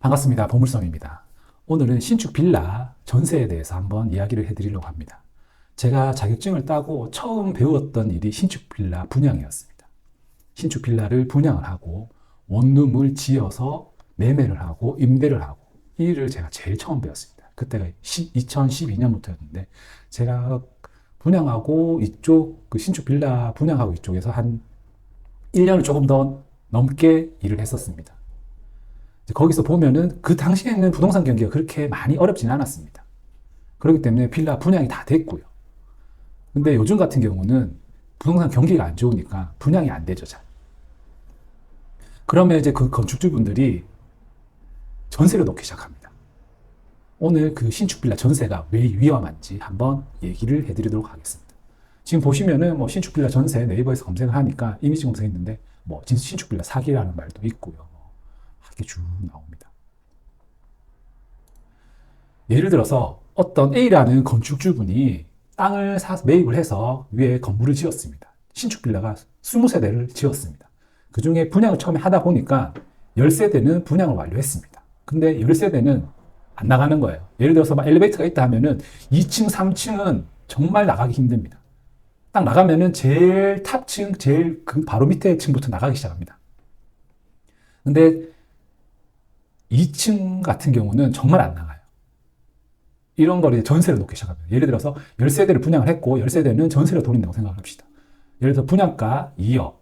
반갑습니다. 보물섬입니다. 오늘은 신축 빌라 전세에 대해서 한번 이야기를 해드리려고 합니다. 제가 자격증을 따고 처음 배웠던 일이 신축 빌라 분양이었습니다. 신축 빌라를 분양을 하고 원룸을 지어서 매매를 하고 임대를 하고 이 일을 제가 제일 처음 배웠습니다. 그때가 2012년부터였는데 제가 분양하고 이쪽 그 신축 빌라 분양하고 이쪽에서 한 1년을 조금 더 넘게 일을 했었습니다. 거기서 보면은 그 당시에는 부동산 경기가 그렇게 많이 어렵지는 않았습니다. 그렇기 때문에 빌라 분양이 다 됐고요. 근데 요즘 같은 경우는 부동산 경기가 안 좋으니까 분양이 안 되죠, 잘. 그러면 이제 그 건축주분들이 전세를 놓기 시작합니다. 오늘 그 신축 빌라 전세가 왜 위험한지 한번 얘기를 해드리도록 하겠습니다. 지금 보시면은 뭐 신축 빌라 전세 네이버에서 검색을 하니까 이미지 검색했는데 뭐 신축 빌라 사기라는 말도 있고요. 뭐 하게 쭉 나옵니다. 예를 들어서 어떤 A라는 건축주분이 땅을 사서 매입을 해서 위에 건물을 지었습니다. 신축 빌라가 20세대를 지었습니다. 그 중에 분양을 처음에 하다 보니까 10세대는 분양을 완료했습니다. 근데 10세대는 안 나가는 거예요. 예를 들어서 막 엘리베이터가 있다 하면은 2층, 3층은 정말 나가기 힘듭니다. 딱 나가면은 제일 탑층, 제일 그 바로 밑에 층부터 나가기 시작합니다. 근데 2층 같은 경우는 정말 안 나가요. 이런 거를 전세를 놓기 시작합니다. 예를 들어서 10세대를 분양을 했고 10세대는 전세를 돌린다고 생각합시다. 예를 들어 분양가 2억.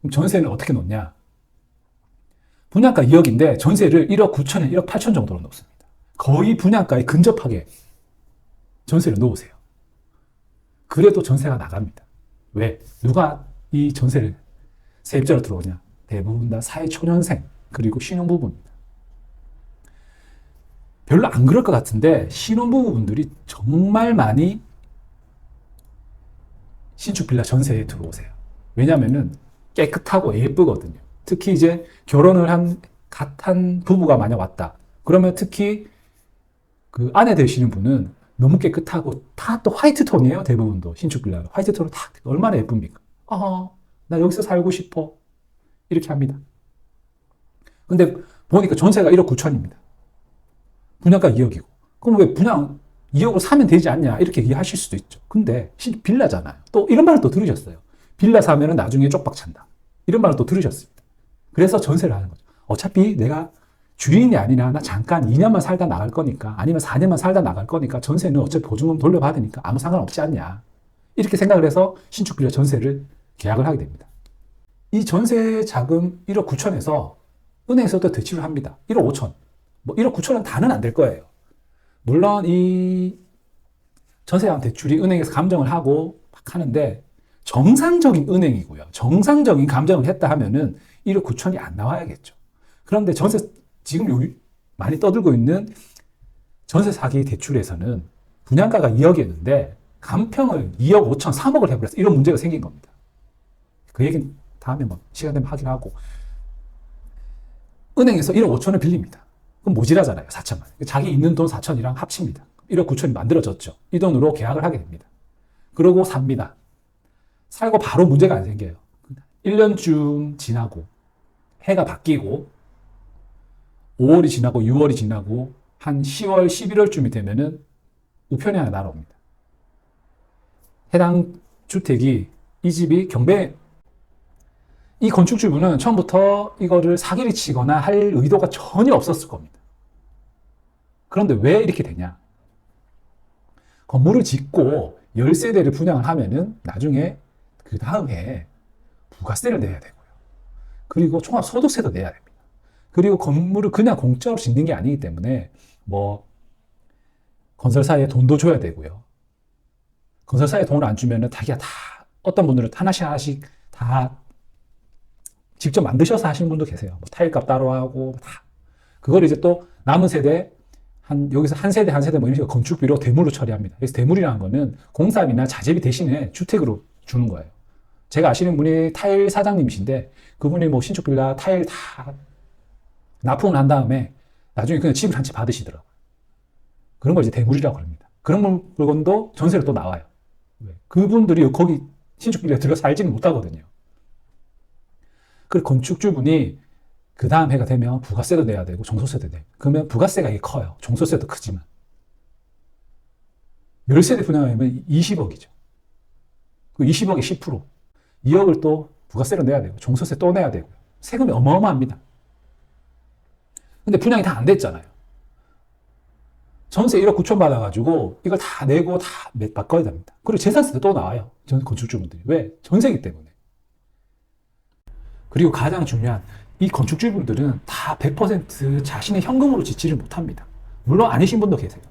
그럼 전세는 어떻게 놓냐? 분양가 2억인데 전세를 1억 9천에 1억 8천 정도로 놓습니다. 거의 분양가에 근접하게 전세를 놓으세요. 그래도 전세가 나갑니다. 왜? 누가 이 전세를 세입자로 들어오냐? 대부분 다 사회초년생 그리고 신혼부부입니다. 별로 안 그럴 것 같은데 신혼부부분들이 정말 많이 신축 빌라 전세에 들어오세요. 왜냐면은 깨끗하고 예쁘거든요. 특히 이제 결혼을 한, 갓한 부부가 만약 왔다. 그러면 특히 그 아내 되시는 분은 너무 깨끗하고 다 또 화이트 톤이에요. 대부분도 신축 빌라 화이트 톤은 다 얼마나 예쁩니까? 아, 나 여기서 살고 싶어. 이렇게 합니다. 근데 보니까 전세가 1억 9천입니다. 분양가 2억이고. 그럼 왜 분양 2억으로 사면 되지 않냐? 이렇게 이해하실 수도 있죠. 근데 신 빌라잖아요. 또 이런 말을 또 들으셨어요. 빌라 사면은 나중에 쪽박 찬다. 이런 말을 또 들으셨습니다. 그래서 전세를 하는 거죠. 어차피 내가 주인이 아니라 나 잠깐 2년만 살다 나갈 거니까 아니면 4년만 살다 나갈 거니까 전세는 어차피 보증금 돌려받으니까 아무 상관없지 않냐. 이렇게 생각을 해서 신축 빌라 전세를 계약을 하게 됩니다. 이 전세 자금 1억 9천에서 은행에서도 대출을 합니다. 1억 5천. 뭐 1억 9천은 다는 안 될 거예요. 물론 이 전세형 대출이 은행에서 감정을 하고 막 하는데 정상적인 은행이고요. 정상적인 감정을 했다 하면은 1억 9천이 안 나와야겠죠. 그런데 전세 지금 요 많이 떠들고 있는 전세 사기 대출에서는 분양가가 2억이었는데 간평을 2억 5천, 3억을 해버려서 이런 문제가 생긴 겁니다. 그 얘기는 다음에 뭐 시간 되면 하긴 하고 은행에서 1억 5천을 빌립니다. 그럼 모질하잖아요. 4천만. 자기 있는 돈 4천이랑 합칩니다. 1억 9천이 만들어졌죠. 이 돈으로 계약을 하게 됩니다. 그러고 삽니다. 살고 바로 문제가 안 생겨요. 1년쯤 지나고 해가 바뀌고 5월이 지나고 6월이 지나고 한 10월, 11월쯤이 되면은 우편이 하나 날아옵니다. 해당 주택이 이 집이 경매 이 건축주분은 처음부터 이거를 사기를 치거나 할 의도가 전혀 없었을 겁니다. 그런데 왜 이렇게 되냐? 건물을 짓고 10세대를 분양을 하면은 나중에 그 다음 해에 부가세를 내야 되고요. 그리고 종합소득세도 내야 됩니다. 그리고 건물을 그냥 공짜로 짓는 게 아니기 때문에 뭐 건설사에 돈도 줘야 되고요. 건설사에 돈을 안 주면은 자기가 다 어떤 분들은 하나씩 하나씩 다 직접 만드셔서 하시는 분도 계세요. 뭐 타일값 따로 하고 다 그걸 이제 또 남은 세대 한 여기서 한 세대 한 세대 뭐 이런 식으로 건축비로 대물로 처리합니다. 그래서 대물이라는 거는 공사비나 자재비 대신에 주택으로 주는 거예요. 제가 아시는 분이 타일 사장님이신데 그분이 뭐 신축 빌라 타일 다 납품을 한 다음에 나중에 그냥 집을 한 채 받으시더라고요. 그런 걸 이제 대물이라고 합니다. 그런 물건도 전세로 또 나와요. 그분들이 거기 신축 빌라에 들어 살지는 못하거든요. 그 건축주분이 그 다음 해가 되면 부가세도 내야 되고 종소세도 내요. 그러면 부가세가 이게 커요. 종소세도 크지만. 열세대 분양하면 20억이죠. 그 20억에 10%. 2억을 또 부가세로 내야 되고 종소세 또 내야 되고 세금이 어마어마합니다. 근데 분양이 다 안 됐잖아요. 전세 1억 9천 받아가지고 이걸 다 내고 다 바꿔야 됩니다. 그리고 재산세도 또 나와요. 전 건축주분들이. 왜? 전세기 때문에. 그리고 가장 중요한 이 건축주분들은 다 100% 자신의 현금으로 짓지를 못합니다. 물론 아니신 분도 계세요.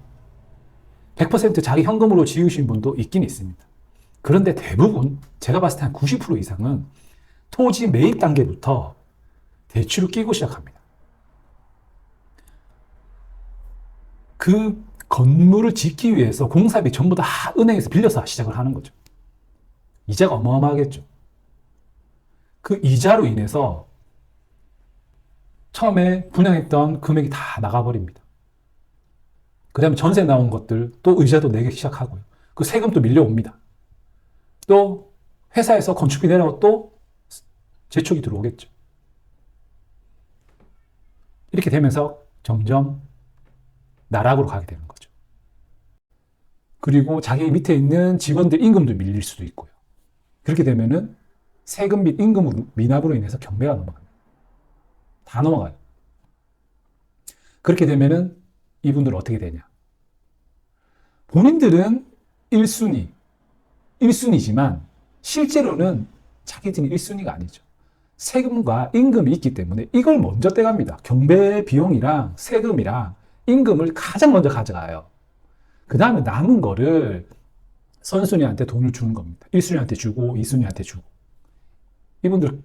100% 자기 현금으로 지으신 분도 있긴 있습니다. 그런데 대부분 제가 봤을 때 한 90% 이상은 토지 매입 단계부터 대출을 끼고 시작합니다. 그 건물을 짓기 위해서 공사비 전부 다 은행에서 빌려서 시작을 하는 거죠. 이자가 어마어마하겠죠. 그 이자로 인해서 처음에 분양했던 금액이 다 나가버립니다. 그 다음에 전세 나온 것들 또 의자도 내기 시작하고요. 그 세금도 밀려옵니다. 또 회사에서 건축비 내라고 또 재촉이 들어오겠죠. 이렇게 되면서 점점 나락으로 가게 되는 거죠. 그리고 자기 밑에 있는 직원들 임금도 밀릴 수도 있고요. 그렇게 되면은 세금 및 임금 미납으로 인해서 경매가 넘어갑니다. 다 넘어가요. 그렇게 되면은 이분들은 어떻게 되냐? 본인들은 1순위, 1순위지만 실제로는 자기들이 1순위가 아니죠. 세금과 임금이 있기 때문에 이걸 먼저 떼갑니다. 경배 비용이랑 세금이랑 임금을 가장 먼저 가져가요. 그 다음에 남은 거를 선순위한테 돈을 주는 겁니다. 1순위한테 주고 2순위한테 주고. 이분들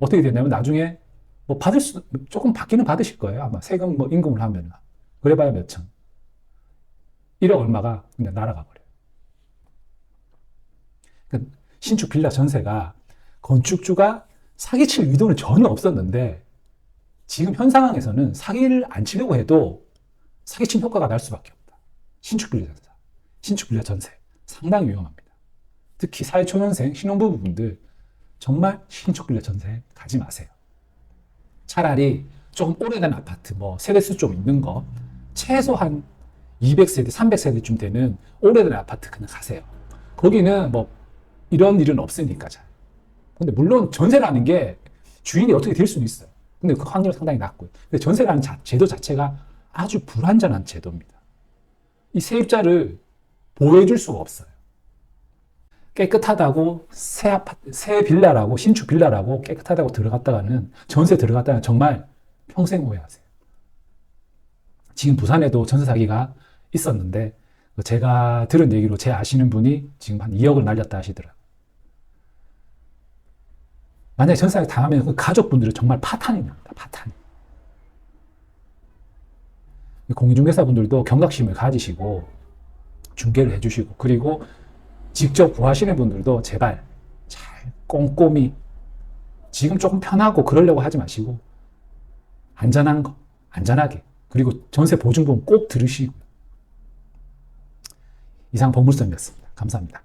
어떻게 되냐면 나중에 뭐 받을 수 조금 받기는 받으실 거예요. 아마 세금 뭐 임금을 하면 그래봐야 몇 천. 1억 얼마가 그냥 날아가 버려요. 그러니까 신축 빌라 전세가 건축주가 사기칠 의도는 전혀 없었는데 지금 현 상황에서는 사기를 안 치려고 해도 사기친 효과가 날 수밖에 없다. 신축 빌라 전세, 신축 빌라 전세 상당히 위험합니다. 특히 사회초년생 신혼부부분들 정말 신축 빌라 전세 가지 마세요. 차라리 조금 오래된 아파트, 뭐 세대수 좀 있는 거 최소한 200세대, 300세대쯤 되는 오래된 아파트 그냥 가세요. 거기는 뭐 이런 일은 없으니까 잘. 근데 물론 전세라는 게 주인이 어떻게 될 수는 있어요. 근데 그 확률은 상당히 낮고요. 근데 전세라는 자, 제도 자체가 아주 불안전한 제도입니다. 이 세입자를 보호해줄 수가 없어요. 깨끗하다고 새 아파트, 새 빌라라고 신축 빌라라고 깨끗하다고 들어갔다가는 전세 들어갔다가 정말 평생 후회하세요. 지금 부산에도 전세 사기가 있었는데 제가 들은 얘기로 제 아시는 분이 지금 한 2억을 날렸다 하시더라고요. 만약에 전세 사기 당하면 그 가족분들은 정말 파탄이 납니다. 파탄이. 공인중개사분들도 경각심을 가지시고 중개를 해주시고 그리고 직접 구하시는 분들도 제발 잘 꼼꼼히 지금 조금 편하고 그러려고 하지 마시고 안전한 거 안전하게 그리고 전세 보증금 꼭 들으시고요. 이상 보물섬이었습니다. 감사합니다.